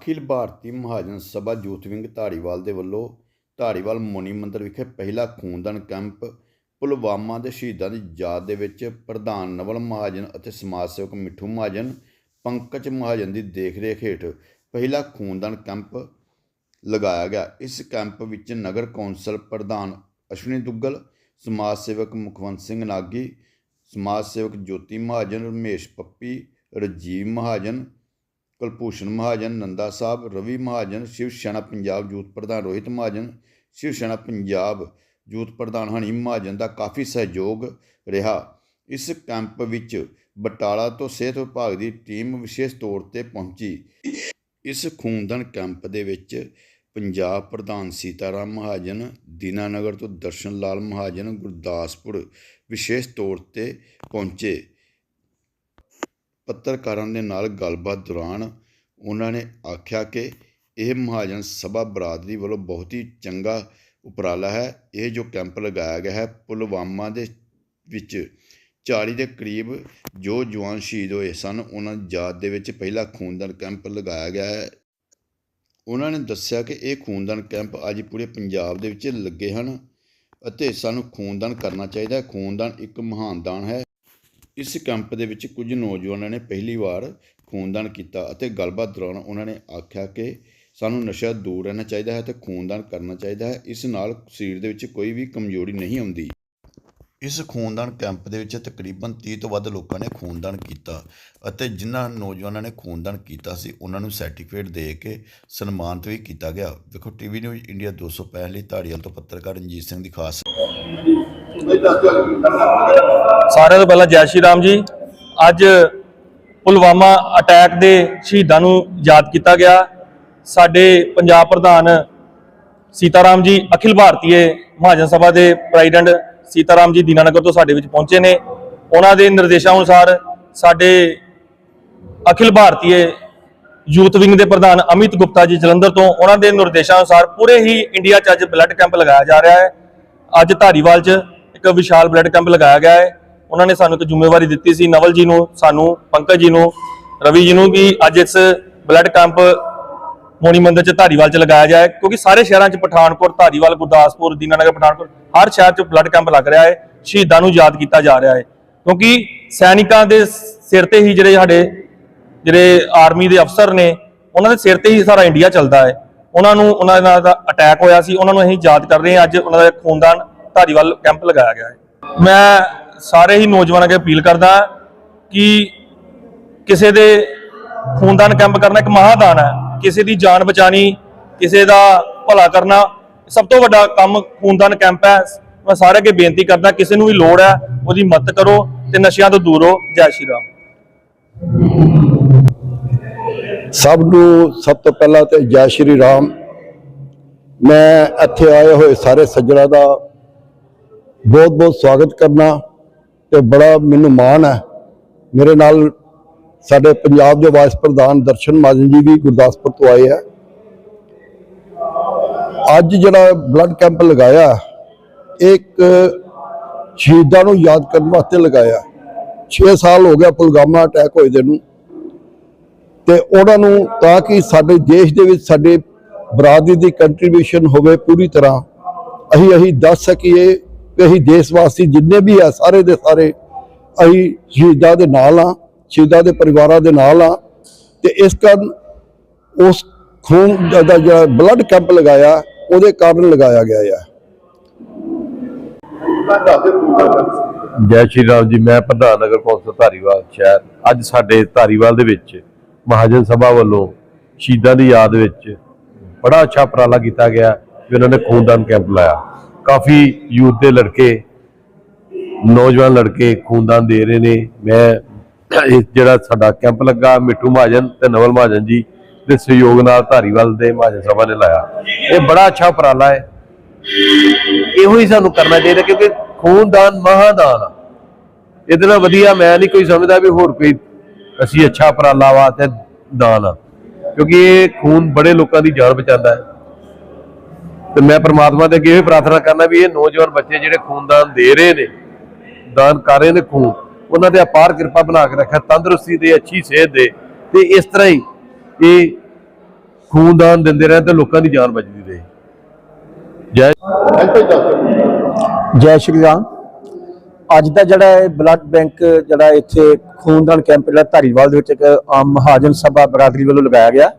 ਅਖਿਲ ਭਾਰਤੀ Mahajan Sabha youth wing Dhariwal ਦੇ ਵੱਲੋਂ ਧਾਰੀਵਾਲ ਮੋਨੀ ਮੰਦਰ ਵਿਖੇ ਪਹਿਲਾ ਖੂਨਦਾਨ ਕੈਂਪ ਪੁਲਵਾਮਾ ਦੇ ਸ਼ਹੀਦਾਂ ਦੀ ਯਾਦ ਦੇ ਵਿੱਚ ਪ੍ਰਧਾਨ ਨਵਲ ਮਹਾਜਨ ਅਤੇ ਸਮਾਜ ਸੇਵਕ ਮਿੱਠੂ ਮਹਾਜਨ, ਪੰਕਜ ਮਹਾਜਨ ਦੀ ਦੇਖਰੇਖ ਹੇਠ ਪਹਿਲਾ ਖੂਨਦਾਨ ਕੈਂਪ ਲਗਾਇਆ ਗਿਆ। ਇਸ ਕੈਂਪ ਵਿੱਚ ਨਗਰ ਕੌਂਸਲ ਪ੍ਰਧਾਨ ਅਸ਼ਵਨੀ ਦੁੱਗਲ, ਸਮਾਜ ਸੇਵਕ ਮੁਖਵੰਤ ਸਿੰਘ ਨਾਗੀ, ਸਮਾਜ ਸੇਵਕ ਜੋਤੀ ਮਹਾਜਨ ਰਮੇਸ਼ ਪੱਪੀ, ਰਜੀਵ ਮਹਾਜਨ ਕੁਲਭੂਸ਼ਣ ਮਹਾਜਨ, ਨੰਦਾ ਸਾਹਿਬ, ਰਵੀ ਮਹਾਜਨ, ਸ਼ਿਵ ਸੈਨਾ ਪੰਜਾਬ ਯੂਥ ਪ੍ਰਧਾਨ ਰੋਹਿਤ ਮਹਾਜਨ, ਸ਼ਿਵ ਸੈਨਾ ਪੰਜਾਬ ਯੂਥ ਪ੍ਰਧਾਨ ਹਨੀ ਮਹਾਜਨ ਦਾ ਕਾਫੀ ਸਹਿਯੋਗ ਰਿਹਾ। ਇਸ ਕੈਂਪ ਵਿੱਚ ਬਟਾਲਾ ਤੋਂ ਸਿਹਤ ਵਿਭਾਗ ਦੀ ਟੀਮ ਵਿਸ਼ੇਸ਼ ਤੌਰ ਤੇ ਪਹੁੰਚੀ। ਇਸ ਖੂਨਦਾਨ ਕੈਂਪ ਦੇ ਵਿੱਚ ਪੰਜਾਬ ਪ੍ਰਧਾਨ ਸੀਤਾਰਾਮ ਮਹਾਜਨ, ਦੀਨਾਨਗਰ ਤੋਂ ਦਰਸ਼ਨ ਲਾਲ ਮਹਾਜਨ, ਗੁਰਦਾਸਪੁਰ ਵਿਸ਼ੇਸ਼ ਤੌਰ ਤੇ ਪਹੁੰਚੇ। ਪੱਤਰਕਾਰਾਂ ਦੇ ਨਾਲ ਗੱਲਬਾਤ ਦੌਰਾਨ ਉਹਨਾਂ ਨੇ ਆਖਿਆ ਕਿ ਇਹ ਮਹਾਜਨ ਸਭਾ ਬਰਾਦਰੀ ਵੱਲੋਂ ਬਹੁਤ ਹੀ ਚੰਗਾ ਉਪਰਾਲਾ ਹੈ। ਇਹ ਜੋ ਕੈਂਪ ਲਗਾਇਆ ਗਿਆ ਹੈ, ਪੁਲਵਾਮਾ ਦੇ ਵਿੱਚ 40 ਦੇ ਕਰੀਬ ਜੋ ਜਵਾਨ ਸ਼ਹੀਦ ਹੋਏ ਸਨ, ਉਹਨਾਂ ਦੀ ਯਾਦ ਦੇ ਵਿੱਚ ਪਹਿਲਾ ਖੂਨਦਾਨ ਕੈਂਪ ਲਗਾਇਆ ਗਿਆ ਹੈ। ਉਹਨਾਂ ਨੇ ਦੱਸਿਆ ਕਿ ਇਹ ਖੂਨਦਾਨ ਕੈਂਪ ਅੱਜ ਪੂਰੇ ਪੰਜਾਬ ਦੇ ਵਿੱਚ ਲੱਗੇ ਹਨ ਅਤੇ ਸਾਨੂੰ ਖੂਨਦਾਨ ਕਰਨਾ ਚਾਹੀਦਾ ਹੈ। ਖੂਨਦਾਨ ਇੱਕ ਮਹਾਨ ਦਾਨ ਹੈ। ਇਸ ਕੈਂਪ ਦੇ ਵਿੱਚ ਕੁਝ ਨੌਜਵਾਨਾਂ ਨੇ ਪਹਿਲੀ ਵਾਰ ਖੂਨਦਾਨ ਕੀਤਾ ਅਤੇ ਗੱਲਬਾਤ ਦੌਰਾਨ ਉਹਨਾਂ ਨੇ ਆਖਿਆ ਕਿ ਸਾਨੂੰ ਨਸ਼ਾ ਦੂਰ ਰਹਿਣਾ ਚਾਹੀਦਾ ਹੈ ਅਤੇ ਖੂਨਦਾਨ ਕਰਨਾ ਚਾਹੀਦਾ ਹੈ। ਇਸ ਨਾਲ ਸਰੀਰ ਦੇ ਵਿੱਚ ਕੋਈ ਵੀ ਕਮਜ਼ੋਰੀ ਨਹੀਂ ਆਉਂਦੀ। ਇਸ ਖੂਨਦਾਨ ਕੈਂਪ ਦੇ ਵਿੱਚ ਤਕਰੀਬਨ 30 ਤੋਂ ਵੱਧ ਲੋਕਾਂ ਨੇ ਖੂਨਦਾਨ ਕੀਤਾ ਅਤੇ ਜਿਨ੍ਹਾਂ ਨੌਜਵਾਨਾਂ ਨੇ ਖੂਨਦਾਨ ਕੀਤਾ ਸੀ, ਉਹਨਾਂ ਨੂੰ ਸਰਟੀਫਿਕੇਟ ਦੇ ਕੇ ਸਨਮਾਨਿਤ ਵੀ ਕੀਤਾ ਗਿਆ। ਵੇਖੋ ਟੀਵੀ ਨਿਊਜ਼ ਇੰਡੀਆ 265 ਲਈ ਧਾਰੀਵਾਲ ਤੋਂ ਪੱਤਰਕਾਰ ਰਣਜੀਤ ਸਿੰਘ ਦੀ ਖਾਸ ਸਾਰਿਆਂ ਤੋਂ ਪਹਿਲਾਂ ਜੈ ਸ਼੍ਰੀ ਰਾਮ ਜੀ। ਅੱਜ ਪੁਲਵਾਮਾ ਅਟੈਕ ਦੇ ਸ਼ਹੀਦਾਂ ਨੂੰ ਯਾਦ ਕੀਤਾ ਗਿਆ। ਸਾਡੇ ਪੰਜਾਬ ਪ੍ਰਧਾਨ ਸੀਤਾਰਾਮ ਜੀ, ਅਖਿਲ ਭਾਰਤੀ ਮਹਾਜਨ ਸਭਾ ਦੇ ਪ੍ਰੈਜ਼ੀਡੈਂਟ ਸੀਤਾਰਾਮ ਜੀ ਦੀਨਾਨਗਰ ਤੋਂ ਸਾਡੇ ਵਿੱਚ ਪਹੁੰਚੇ ਨੇ। ਉਹਨਾਂ ਦੇ ਨਿਰਦੇਸ਼ਾਂ ਅਨੁਸਾਰ ਸਾਡੇ ਅਖਿਲ ਭਾਰਤੀ ਯੂਥ ਵਿੰਗ ਦੇ ਪ੍ਰਧਾਨ ਅਮਿਤ ਗੁਪਤਾ ਜੀ ਜਲੰਧਰ ਤੋਂ ਉਹਨਾਂ ਦੇ ਨਿਰਦੇਸ਼ਾਂ ਅਨੁਸਾਰ ਪੂਰੇ ਹੀ ਇੰਡੀਆ 'ਚ ਅੱਜ ਬਲੱਡ ਕੈਂਪ ਲਗਾਇਆ ਜਾ ਰਿਹਾ ਹੈ। ਅੱਜ ਧਾਰੀਵਾਲ 'ਚ ਇੱਕ ਵਿਸ਼ਾਲ ਬਲੱਡ ਕੈਂਪ ਲਗਾਇਆ ਗਿਆ ਹੈ। ਉਹਨਾਂ ਨੇ ਸਾਨੂੰ ਇੱਕ ਜ਼ਿੰਮੇਵਾਰੀ ਦਿੱਤੀ ਸੀ। ਨਵਲ ਜੀ ਨੂੰ, ਸਾਨੂੰ, ਪੰਕਜ ਜੀ ਨੂੰ, ਰਵੀ ਜੀ ਨੂੰ ਵੀ ਅੱਜ ਇਸ ਬਲੱਡ ਕੈਂਪ ਮੋਣੀ ਮੰਦਰ 'ਚ ਧਾਰੀਵਾਲ 'ਚ ਲਗਾਇਆ ਜਾਏ ਕਿਉਂਕਿ ਸਾਰੇ ਸ਼ਹਿਰਾਂ 'ਚ ਪਠਾਨਕੋਟ, ਧਾਰੀਵਾਲ, ਗੁਰਦਾਸਪੁਰ, ਦੀਨਾਨਗਰ, ਪਠਾਨਕੋਟ, ਹਰ ਸ਼ਹਿਰ 'ਚ ਬਲੱਡ ਕੈਂਪ ਲੱਗ ਰਿਹਾ ਹੈ, ਸ਼ਹੀਦਾਂ ਨੂੰ ਯਾਦ ਕੀਤਾ ਜਾ ਰਿਹਾ ਹੈ। ਕਿਉਂਕਿ ਸੈਨਿਕਾਂ ਦੇ ਸਿਰ ਤੇ ਹੀ ਜਿਹੜੇ ਸਾਡੇ, ਜਿਹੜੇ ਆਰਮੀ ਦੇ ਅਫਸਰ ਨੇ, ਉਹਨਾਂ ਦੇ ਸਿਰ ਤੇ ਹੀ ਸਾਰਾ ਇੰਡੀਆ ਚੱਲਦਾ ਹੈ। ਉਹਨਾਂ ਨੂੰ, ਉਹਨਾਂ ਨਾਲ ਦਾ ਅਟੈਕ ਹੋਇਆ ਸੀ, ਉਹਨਾਂ ਨੂੰ ਅਸੀਂ ਯਾਦ ਕਰ ਰਹੇ ਹਾਂ, ਅੱਜ ਉਹਨਾਂ ਦਾ ਖੂਨਦਾਨ ਧਾਰੀਵਾਲ ਕੈਂਪ ਲਗਾਇਆ ਗਿਆ ਹੈ। ਮੈਂ ਸਾਰੇ ਹੀ ਨੌਜਵਾਨਾਂ ਅੱਗੇ ਅਪੀਲ ਕਰਦਾ ਕਿ ਕਿਸੇ ਦੇ ਖੂਨਦਾਨ ਕੈਂਪ ਕਰਨਾ ਇੱਕ ਮਹਾਦਾਨ ਹੈ। ਕਿਸੇ ਦੀ ਜਾਨ ਬਚਾਣੀ ਕਿਸੇ ਦਾ ਭਲਾ ਕਰਨਾ, ਸਭ ਤੋਂ ਵੱਡਾ ਕੰਮ ਖੂਨਦਾਨ ਕੈਂਪ ਹੈ। ਮੈਂ ਸਾਰੇ ਅੱਗੇ ਬੇਨਤੀ ਕਰਦਾ, ਕਿਸੇ ਨੂੰ ਵੀ ਲੋੜ ਹੈ, ਉਹਦੀ ਮਦਦ ਕਰੋ ਤੇ ਨਸ਼ਿਆਂ ਤੋਂ ਦੂਰ ਰਹੋ। ਜੈ ਸ਼੍ਰੀ ਰਾਮ। ਸਭ ਨੂੰ ਸਭ ਤੋਂ ਪਹਿਲਾਂ ਤੇ ਜੈ ਸ਼੍ਰੀ ਰਾਮ। ਮੈਂ ਇੱਥੇ ਆਏ ਹੋਏ ਸਾਰੇ ਸੱਜਣਾ ਦਾ ਬਹੁਤ ਬਹੁਤ ਸਵਾਗਤ ਕਰਨਾ ਤੇ ਬੜਾ ਮੈਨੂੰ ਮਾਣ ਹੈ। ਮੇਰੇ ਨਾਲ ਸਾਡੇ ਪੰਜਾਬ ਦੇ ਵਾਈਸ ਪ੍ਰਧਾਨ ਦਰਸ਼ਨ ਮਾਜਨ ਜੀ ਵੀ ਗੁਰਦਾਸਪੁਰ ਤੋਂ ਆਏ ਆ। ਅੱਜ ਜਿਹੜਾ ਬਲੱਡ ਕੈਂਪ ਲਗਾਇਆ ਇੱਕ ਸ਼ਹੀਦਾਂ ਨੂੰ ਯਾਦ ਕਰਨ ਵਾਸਤੇ ਲਗਾਇਆ। 6 ਸਾਲ ਹੋ ਗਿਆ ਪੁਲਵਾਮਾ ਅਟੈਕ ਹੋਏ ਦੇ ਨੂੰ। ਤੇ ਉਹਨਾਂ ਨੂੰ ਤਾਂ ਕਿ ਸਾਡੇ ਦੇਸ਼ ਦੇ ਵਿੱਚ ਸਾਡੇ ਬਰਾਦਰੀ ਦੀ ਕੰਟਰੀਬਿਊਸ਼ਨ ਹੋਵੇ ਪੂਰੀ ਤਰ੍ਹਾਂ। ਅਸੀਂ ਅਸੀਂ ਦੱਸ ਸਕੀਏ ਕਿ ਅਸੀਂ ਦੇਸ਼ ਵਾਸੀ ਜਿੰਨੇ ਵੀ ਆ, ਸਾਰੇ ਦੇ ਸਾਰੇ ਅਸੀਂ ਸ਼ਹੀਦਾਂ ਦੇ ਨਾਲ ਆ। ਸ਼ਹੀਦਾਂ ਦੇ ਪਰਿਵਾਰਾਂ ਦੇ ਨਾਲ ਆ ਤੇ ਇਸ ਕਾਰਨ ਉਸ ਖੂਨ ਦਾ ਜਿਹੜਾ ਬਲੱਡ ਕੈਂਪ ਲਗਾਇਆ, ਉਹਦੇ ਕਾਰਨ ਲਗਾਇਆ ਗਿਆ ਆ। ਜੈ ਸ਼੍ਰੀ ਰਾਮ ਜੀ, ਮੈਂ ਪ੍ਰਧਾਨ ਨਗਰ ਕੌਂਸਲ ਧਾਰੀਵਾਲ ਸ਼ਹਿਰ। ਅੱਜ ਸਾਡੇ ਧਾਰੀਵਾਲ ਦੇ ਵਿੱਚ ਮਹਾਜਨ ਸਭਾ ਵੱਲੋਂ ਸ਼ਹੀਦਾਂ ਦੀ ਯਾਦ ਵਿੱਚ ਬੜਾ ਅੱਛਾ ਉਪਰਾਲਾ ਕੀਤਾ ਗਿਆ ਕਿ ਉਹਨਾਂ ਨੇ ਖੂਨਦਾਨ ਕੈਂਪ ਲਾਇਆ। ਕਾਫੀ ਯੂਥ ਦੇ ਲੜਕੇ, ਨੌਜਵਾਨ ਲੜਕੇ ਖੂਨਦਾਨ ਦੇ ਰਹੇ ਨੇ। ਮੈਂ ਇਹ ਜਿਹੜਾ ਸਾਡਾ ਕੈਂਪ ਲੱਗਾ, ਮਿੱਠੂ ਮਹਾਜਨ ਤੇ ਨਵਲ ਮਹਾਜਨ ਜੀ ਦੇ ਸਹਿਯੋਗ ਨਾਲ ਧਾਰੀਵਾਲ ਦੇ ਮਹਾਜਨ ਸਭਾ ਨੇ ਲਾਇਆ। ਇਹ ਬੜਾ ਅੱਛਾ ਉਪਰਾਲਾ ਹੈ। ਇਹੋ ਹੀ ਸਾਨੂੰ ਕਰਨਾ ਚਾਹੀਦਾ ਕਿਉਂਕਿ ਖੂਨਦਾਨ ਮਹਾਦਾਨ ਇਹਦੇ ਨਾਲ ਵਧੀਆ ਮੈਂ ਨਹੀਂ ਕੋਈ ਸਮਝਦਾ ਵੀ ਹੋਰ ਕੋਈ ਅਸੀਂ ਅੱਛਾ ਉਪਰਾਲਾ ਵਾ ਤੇ ਦਾਨ ਆ। ਕਿਉਂਕਿ ਇਹ ਖੂਨ ਬੜੇ ਲੋਕਾਂ ਦੀ ਜਾਨ ਬਚਾਉਂਦਾ ਹੈ। ਤੇ ਮੈਂ ਪ੍ਰਮਾਤਮਾ ਦੇ ਅੱਗੇ ਇਹ ਪ੍ਰਾਰਥਨਾ ਕਰਨਾ ਵੀ ਇਹ ਨੌਜਵਾਨ ਬੱਚੇ ਜਿਹੜੇ ਖੂਨਦਾਨ ਦੇ ਰਹੇ ਨੇ, ਦਾਨ ਕਰ ਰਹੇ ਨੇ ਖੂਨ ਉਹਨਾਂ ਤੇ ਅਪਾਰ ਕਿਰਪਾ ਬਣਾ ਕੇ ਰੱਖੇ ਤੰਦਰੁਸਤੀ ਦੇ, ਅੱਛੀ ਸਿਹਤ ਦੇ। ਤੇ ਇਸ ਤਰ੍ਹਾਂ ਹੀ ਇਹ ਖੂਨਦਾਨ ਦਿੰਦੇ ਰਹੇ ਤੇ ਲੋਕਾਂ ਦੀ ਜਾਨ ਬਚਦੀ ਰਹੇ। ਜੈ ਜੈ ਸ਼੍ਰੀ ਰਾਮ। ਅੱਜ ਦਾ ਜਿਹੜਾ ਇਹ ਬਲੱਡ ਬੈਂਕ ਜਿਹੜਾ ਇੱਥੇ ਖੂਨਦਾਨ ਕੈਂਪ ਜਿਹੜਾ ਧਾਰੀਵਾਲ ਦੇ ਵਿੱਚ ਇੱਕ ਆਮ ਮਹਾਜਨ ਸਭਾ ਬਰਾਦਰੀ ਵੱਲੋਂ ਲਗਾਇਆ ਗਿਆ।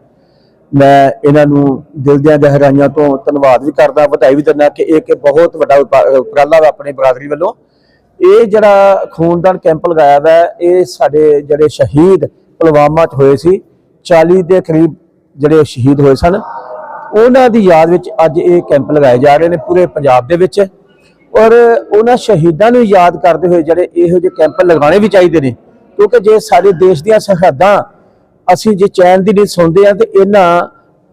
ਮੈਂ ਇਹਨਾਂ ਨੂੰ ਦਿਲ ਦੀਆਂ ਗਹਿਰਾਈਆਂ ਤੋਂ ਧੰਨਵਾਦ ਵੀ ਕਰਦਾ, ਵਧਾਈ ਵੀ ਦਿੰਦਾ ਕਿ ਇਹ ਇੱਕ ਬਹੁਤ ਵੱਡਾ ਉਪਰਾਲਾ ਵਾ ਆਪਣੀ ਬਰਾਦਰੀ ਵੱਲੋਂ। ਇਹ ਜਿਹੜਾ ਖੂਨਦਾਨ ਕੈਂਪ ਲਗਾਇਆ ਵਾ, ਇਹ ਸਾਡੇ ਜਿਹੜੇ ਸ਼ਹੀਦ ਪੁਲਵਾਮਾ 'ਚ ਹੋਏ ਸੀ 40 ਦੇ ਕਰੀਬ ਜਿਹੜੇ ਸ਼ਹੀਦ ਹੋਏ ਸਨ, ਉਹਨਾਂ ਦੀ ਯਾਦ ਵਿੱਚ ਅੱਜ ਇਹ ਕੈਂਪ ਲਗਾਏ ਜਾ ਰਹੇ ਨੇ ਪੂਰੇ ਪੰਜਾਬ ਦੇ ਵਿੱਚ। ਔਰ ਉਹਨਾਂ ਸ਼ਹੀਦਾਂ ਨੂੰ ਯਾਦ ਕਰਦੇ ਹੋਏ ਜਿਹੜੇ ਇਹੋ ਜਿਹੇ ਕੈਂਪ ਲਗਾਉਣੇ ਵੀ ਚਾਹੀਦੇ ਨੇ, ਕਿਉਂਕਿ ਜੇ ਸਾਡੇ ਦੇਸ਼ ਦੀਆਂ ਸਰਹੱਦਾਂ ਅਸੀਂ ਜੇ ਚੈਨ ਦੀ ਨਹੀਂ ਸੁਣਦੇ ਆ ਤੇ ਇਹਨਾਂ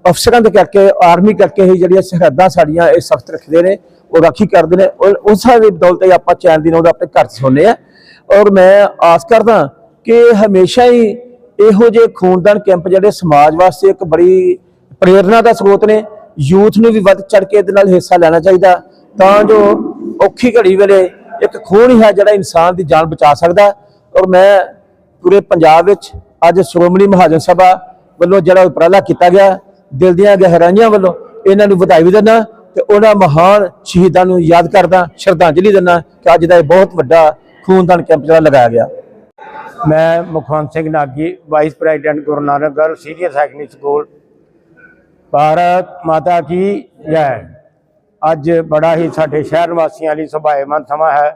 ਅਫਸਰਾਂ ਦੇ ਕਰਕੇ, ਆਰਮੀ ਕਰਕੇ ਹੀ ਜਿਹੜੀਆਂ ਸਰਹੱਦਾਂ ਸਾਡੀਆਂ ਇਹ ਸਖਤ ਰੱਖਦੇ ਨੇ ਉਹ ਰਾਖੀ ਕਰਦੇ ਨੇ। ਔਰ ਉਸਾਂ ਦੀ ਬਦੌਲਤ ਹੀ ਆਪਾਂ ਚੈਨ ਦੀ ਨੌਂਦ ਆਪਣੇ ਘਰ 'ਚ ਸੌਂਦੇ ਆ। ਔਰ ਮੈਂ ਆਸ ਕਰਦਾ ਕਿ ਹਮੇਸ਼ਾ ਹੀ ਇਹੋ ਜਿਹੇ ਖੂਨਦਾਨ ਕੈਂਪ ਜਿਹੜੇ ਸਮਾਜ ਵਾਸਤੇ ਇੱਕ ਬੜੀ ਪ੍ਰੇਰਣਾ ਦਾ ਸਰੋਤ ਨੇ, ਯੂਥ ਨੂੰ ਵੀ ਵੱਧ ਚੜ ਕੇ ਇਹਦੇ ਨਾਲ ਹਿੱਸਾ ਲੈਣਾ ਚਾਹੀਦਾ। ਤਾਂ ਜੋ ਔਖੀ ਘੜੀ ਵੇਲੇ ਇੱਕ ਖੂਨ ਹੀ ਹੈ ਜਿਹੜਾ ਇਨਸਾਨ ਦੀ ਜਾਨ ਬਚਾ ਸਕਦਾ। ਔਰ ਮੈਂ ਪੂਰੇ ਪੰਜਾਬ ਵਿੱਚ ਅੱਜ ਸ਼੍ਰੋਮਣੀ ਮਹਾਜਨ ਸਭਾ ਵੱਲੋਂ ਜਿਹੜਾ ਉਪਰਾਲਾ ਕੀਤਾ ਗਿਆ, ਦਿਲ ਦੀਆਂ ਗਹਿਰਾਈਆਂ ਵੱਲੋਂ ਇਹਨਾਂ ਨੂੰ ਵਧਾਈ ਵੀ ਦਿੰਦਾ। ਤੇ ਉਹਨਾਂ ਮਹਾਨ ਸ਼ਹੀਦਾਂ ਨੂੰ ਯਾਦ ਕਰਦਾ, ਸ਼ਰਧਾਂਜਲੀ ਦਿੰਦਾ ਕਿ ਅੱਜ ਦਾ ਇਹ ਬਹੁਤ ਵੱਡਾ ਖੂਨਦਾਨ ਕੈਂਪ ਜਿਹੜਾ ਲਗਾਇਆ ਗਿਆ। ਮੈਂ Mukhwant Singh Nagi vice president Guru Nanak girl senior secondary school Bharat Mata ਕੀ ਜੈ। ਅੱਜ ਬੜਾ ਹੀ ਸਾਡੇ ਸ਼ਹਿਰ ਵਾਸੀਆਂ ਲਈ ਸੁਭਾਏਮਨ ਸਮਾਂ ਹੈ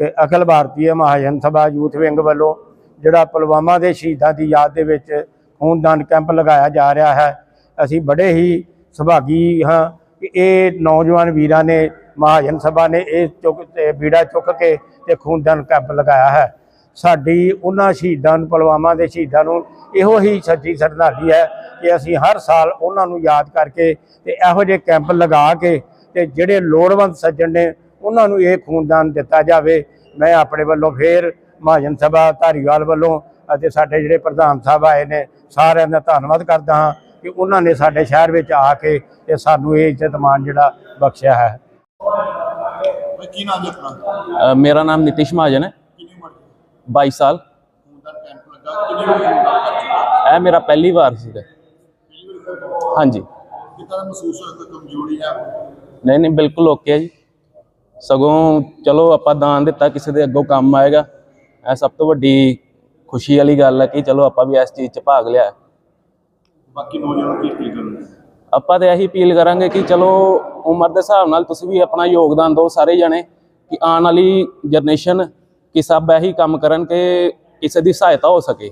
ਕਿ ਅਖਿਲ ਭਾਰਤੀ ਮਹਾਜਨ ਸਭਾ ਯੂਥ ਵਿੰਗ ਵੱਲੋਂ ਜਿਹੜਾ ਪੁਲਵਾਮਾ ਦੇ ਸ਼ਹੀਦਾਂ ਦੀ ਯਾਦ ਦੇ ਵਿੱਚ ਖੂਨਦਾਨ ਕੈਂਪ ਲਗਾਇਆ ਜਾ ਰਿਹਾ ਹੈ। ਅਸੀਂ ਬੜੇ ਹੀ ਸੁਭਾਗੀ ਹਾਂ ਕਿ ਇਹ ਨੌਜਵਾਨ ਵੀਰਾਂ ਨੇ, ਮਹਾਜਨ ਸਭਾ ਨੇ ਇਹ ਚੁੱਕ ਤੇ ਬੀੜਾ ਚੁੱਕ ਕੇ ਤੇ ਖੂਨਦਾਨ ਕੈਂਪ ਲਗਾਇਆ ਹੈ। ਸਾਡੀ ਉਹਨਾਂ ਸ਼ਹੀਦਾਂ ਨੂੰ, ਪੁਲਵਾਮਾ ਦੇ ਸ਼ਹੀਦਾਂ ਨੂੰ ਇਹੋ ਹੀ ਸੱਚੀ ਸ਼ਰਧਾਂਜਲੀ ਹੈ ਕਿ ਅਸੀਂ ਹਰ ਸਾਲ ਉਹਨਾਂ ਨੂੰ ਯਾਦ ਕਰਕੇ ਤੇ ਇਹੋ ਜਿਹੇ ਕੈਂਪ ਲਗਾ ਕੇ ਤੇ ਜਿਹੜੇ ਲੋੜਵੰਦ ਸੱਜਣ ਨੇ, ਉਹਨਾਂ ਨੂੰ ਇਹ ਖੂਨਦਾਨ ਦਿੱਤਾ ਜਾਵੇ। ਮੈਂ ਆਪਣੇ ਵੱਲੋਂ ਫੇਰ ਮਹਾਜਨ ਸਭਾ ਧਾਰੀਵਾਲ ਵੱਲੋਂ ਅਤੇ ਸਾਡੇ ਜਿਹੜੇ ਪ੍ਰਧਾਨ ਸਾਹਿਬ ਆਏ ਨੇ, ਸਾਰਿਆਂ ਦਾ ਧੰਨਵਾਦ ਕਰਦਾ ਹਾਂ। ਕਿ ਉਹਨਾਂ ਨੇ ਸਾਡੇ ਸ਼ਹਿਰ ਵਿੱਚ ਆ ਕੇ ਤੇ ਸਾਨੂੰ ਇਹ ਇੱਜ਼ਤ ਮਾਣ ਜਿਹੜਾ ਬਖਸ਼ਿਆ ਹੈ। ਮੇਰਾ ਨਾਮ ਨਿਤਿਸ਼ ਮਹਾਜਨ ਹੈ। 22 ਸਾਲ। ਇਹ ਮੇਰਾ ਪਹਿਲੀ ਵਾਰ ਸੀਗਾ ਹਾਂਜੀ। ਨਹੀਂ ਨਹੀਂ ਬਿਲਕੁਲ ਓਕੇ ਹੈ ਜੀ। ਸਗੋਂ ਚਲੋ ਆਪਾਂ ਦਾਨ ਦਿੱਤਾ ਕਿਸੇ ਦੇ ਅੱਗੋਂ ਕੰਮ ਆਏਗਾ। ਇਹ ਸਭ ਤੋਂ ਵੱਡੀ ਖੁਸ਼ੀ ਵਾਲੀ ਗੱਲ ਹੈ ਕਿ ਚਲੋ ਆਪਾਂ ਵੀ ਇਸ ਚੀਜ਼ 'ਚ ਭਾਗ ਲਿਆ। ਬਾਕੀ ਨੌਜਵਾਨ ਕੀ ਅਪੀਲ ਕਰਨਗੇ? ਆਪਾਂ ਤੇ ਇਹੀ ਅਪੀਲ ਕਰਾਂਗੇ ਕਿ ਚਲੋ ਉਮਰ ਦੇ ਹਿਸਾਬ ਨਾਲ ਤੁਸੀਂ ਵੀ ਆਪਣਾ ਯੋਗਦਾਨ ਦਿਓ ਸਾਰੇ ਜਣੇ ਕਿ ਆਉਣ ਵਾਲੀ ਜਨਰੇਸ਼ਨ ਕਿ ਸਭ ਇਹੀ ਕੰਮ ਕਰਨ ਕਿ ਕਿਸੇ ਦੀ ਸਹਾਇਤਾ ਹੋ ਸਕੇ।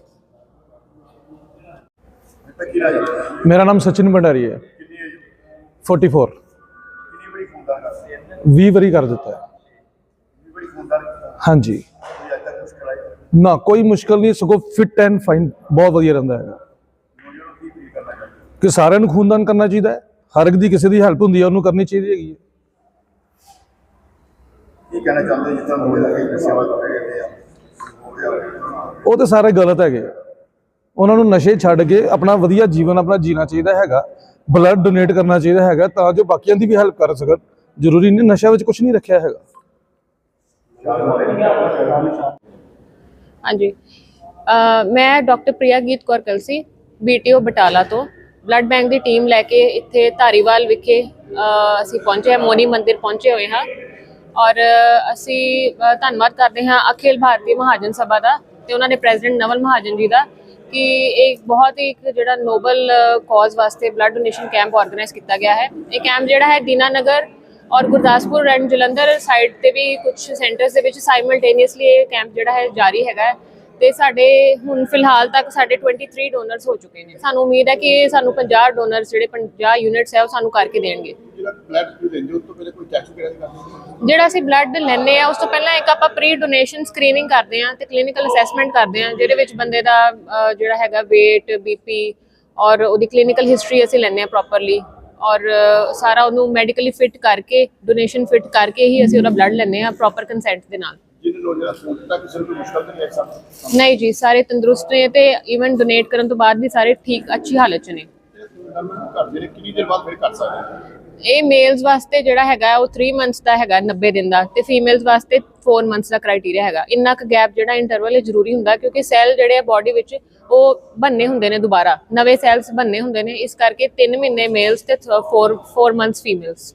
ਮੇਰਾ ਨਾਮ ਸਚਿਨ ਭੰਡਾਰੀ ਹੈ। 44 20 ਵਾਰੀ ਕਰ ਦਿੱਤਾ? ਹੈ। ਹਾਂਜੀ। ਨਾ ਕੋਈ ਮੁਸ਼ਕਲ ਨਹੀਂ ਸਗੋਂ ਫਿਟ ਐਂਡ ਫਾਈਨ ਬਹੁਤ ਵਧੀਆ ਰਹਿੰਦਾ ਹੈਗਾ। ਕਿ ਸਾਰਿਆਂ ਨੂੰ ਖੂਨਦਾਨ ਕਰਨਾ ਚਾਹੀਦਾ ਹੈ। ਹਰ ਇੱਕ ਦੀ ਕਿਸੇ ਦੀ ਹੈਲਪ ਹੁੰਦੀ ਹੈ ਉਹਨੂੰ ਕਰਨੀ ਚਾਹੀਦੀ ਹੈਗੀ ਹੈ। ਕੀ ਕਹਿਣਾ ਚਾਹੁੰਦੇ ਜਿੱਦਾਂ ਮੋੜੇ ਲੱਗੇ ਨਸ਼ੇ ਵੱਲ ਪੈ ਗਏ ਆ ਉਹ ਤੇ ਸਾਰੇ ਗਲਤ ਹੈਗੇ। ਉਹਨਾਂ ਨੂੰ ਨਸ਼ੇ ਛੱਡ ਕੇ ਆਪਣਾ ਵਧੀਆ ਜੀਵਨ ਆਪਣਾ ਜੀਣਾ ਚਾਹੀਦਾ ਹੈਗਾ। ਬਲੱਡ ਡੋਨੇਟ ਕਰਨਾ ਚਾਹੀਦਾ ਹੈਗਾ ਤਾਂ ਜੋ ਬਾਕੀਆਂ ਦੀ ਵੀ ਹੈਲਪ ਕਰ ਸਕਣ। ਜ਼ਰੂਰੀ ਨਹੀਂ ਨਸ਼ਾ ਵਿੱਚ ਕੁਝ ਨਹੀਂ ਰੱਖਿਆ ਹੈਗਾ। ਹਾਂਜੀ। ਮੈਂ ਡਾਕਟਰ ਪ੍ਰਿਆ ਗੀਤ ਕੌਰ ਕਲਸੀ ਬੀਟੀਓ ਬਟਾਲਾ ਤੋਂ। ਬਲੱਡ ਬੈਂਕ ਦੀ ਟੀਮ ਲੈ ਕੇ ਇੱਥੇ ਧਾਰੀਵਾਲ ਵਿਖੇ ਅਸੀਂ ਪਹੁੰਚੇ ਹਾਂ, ਮੋਨੀ ਮੰਦਿਰ ਪਹੁੰਚੇ ਹੋਏ ਹਾਂ। ਔਰ ਅਸੀਂ ਧੰਨਵਾਦ ਕਰਦੇ ਹਾਂ ਅਖਿਲ ਭਾਰਤੀ ਮਹਾਜਨ ਸਭਾ ਦਾ ਤੇ ਉਹਨਾਂ ਦੇ ਪ੍ਰੈਜ਼ੀਡੈਂਟ ਨਵਲ ਮਹਾਜਨ ਜੀ ਦਾ ਕਿ ਇਹ ਬਹੁਤ ਹੀ ਇੱਕ ਜਿਹੜਾ ਨੋਬਲ ਕਾਜ਼ ਵਾਸਤੇ ਬਲੱਡ ਡੋਨੇਸ਼ਨ ਕੈਂਪ ਆਰਗੇਨਾਈਜ਼ ਕੀਤਾ ਗਿਆ ਹੈ। ਇਹ ਕੈਂਪ ਜਿਹੜਾ ਹੈ ਦੀਨਾਨਗਰ ਔਰ ਗੁਰਦਾਸਪੁਰ ਐਂਡ ਜਲੰਧਰ ਸਾਈਡ ਤੇ ਵੀ ਕੁਝ ਸੈਂਟਰਸ ਦੇ ਵਿੱਚ ਸਾਈਮਲਟੇਨੀਅਸਲੀ ਇਹ ਕੈਂਪ ਜਿਹੜਾ ਹੈ ਜਾਰੀ ਹੈਗਾ ਹੈ। ਤੇ ਸਾਡੇ ਹੁਣ ਫਿਲਹਾਲ ਤੱਕ ਸਾਡੇ 23 ਡੋਨਰਸ ਹੋ ਚੁੱਕੇ ਨੇ। ਸਾਨੂੰ ਉਮੀਦ ਹੈ ਕਿ ਸਾਨੂੰ 50 ਡੋਨਰਸ ਜਿਹੜੇ 50 ਯੂਨਿਟਸ ਹੈ ਉਹ ਸਾਨੂੰ ਕਰਕੇ ਦੇਣਗੇ। ਜਿਹੜਾ ਅਸੀਂ ਬਲੱਡ ਲੈਣੇ ਆ ਉਸ ਤੋਂ ਪਹਿਲਾਂ ਇੱਕ ਆਪਾਂ ਪ੍ਰੀ ਡੋਨੇਸ਼ਨ ਸਕਰੀਨਿੰਗ ਕਰਦੇ ਆ ਤੇ ਕਲੀਨਿਕਲ ਅਸੈਸਮੈਂਟ ਕਰਦੇ ਆ ਜਿਹਦੇ ਵਿੱਚ ਬੰਦੇ ਦਾ ਜਿਹੜਾ ਹੈਗਾ weight ਬੀਪੀ ਔਰ ਉਹਦੀ ਕਲੀਨਿਕਲ ਹਿਸਟਰੀ ਅਸੀਂ ਲੈਣੇ ਆ ਪ੍ਰੋਪਰਲੀ ਔਰ ਸਾਰਾ ਉਹਨੂੰ ਮੈਡੀਕਲੀ ਫਿਟ ਕਰਕੇ ਡੋਨੇਸ਼ਨ ਫਿਟ ਕਰਕੇ ਹੀ ਅਸੀਂ ਉਹਦਾ ਬਲੱਡ ਲੈਣੇ ਆ ਪ੍ਰੋਪਰ ਕੰਸੈਂਟ ਦੇ ਨਾਲ। ਕਿਸੇ ਨੂੰ ਕੋਈ ਮੁਸ਼ਕਲ ਤਾਂ ਨਹੀਂ ਆਈ ਸਾਨੂੰ ਨਹੀਂ ਜੀ ਸਾਰੇ ਤੰਦਰੁਸਤ ਨੇ ਤੇ ਇਵਨ ਡੋਨੇਟ ਕਰਨ ਤੋਂ ਬਾਅਦ ਵੀ ਸਾਰੇ ਠੀਕ ਅੱਛੀ ਹਾਲਤ 'ਚ ਨੇ। ਘਰ ਦੇ ਨੇ ਕਿੰਨੀ ਦੇਰ ਬਾਅਦ ਫਿਰ ਕਰ ਸਕਦੇ ਇਹ ਮੇਲਸ ਵਾਸਤੇ ਜਿਹੜਾ ਹੈਗਾ ਉਹ 3 ਮੰਥਸ ਦਾ ਹੈਗਾ 90 ਦਿਨ ਦਾ ਤੇ ਫੀਮੇਲਸ ਵਾਸਤੇ 4 ਮੰਥਸ ਦਾ ਕ੍ਰਾਈਟੇਰੀਆ ਹੈਗਾ। ਇੰਨਾ ਕੁ ਗੈਪ ਜਿਹੜਾ ਇੰਟਰਵਲ ਹੈ ਜ਼ਰੂਰੀ ਹੁੰਦਾ ਕਿਉਂਕਿ ਸੈੱਲ ਜਿਹੜੇ ਆ ਬਾਡੀ ਵਿੱਚ ਉਹ ਬੰਨੇ ਹੁੰਦੇ ਨੇ ਦੁਬਾਰਾ। ਨਵੇਂ ਸੈੱਲਸ ਬੰਨੇ ਹੁੰਦੇ ਨੇ ਇਸ ਕਰਕੇ 3 ਮਹੀਨੇ ਮੇਲਸ ਤੇ 4 4 ਮੰਥਸ ਫੀਮੇਲਸ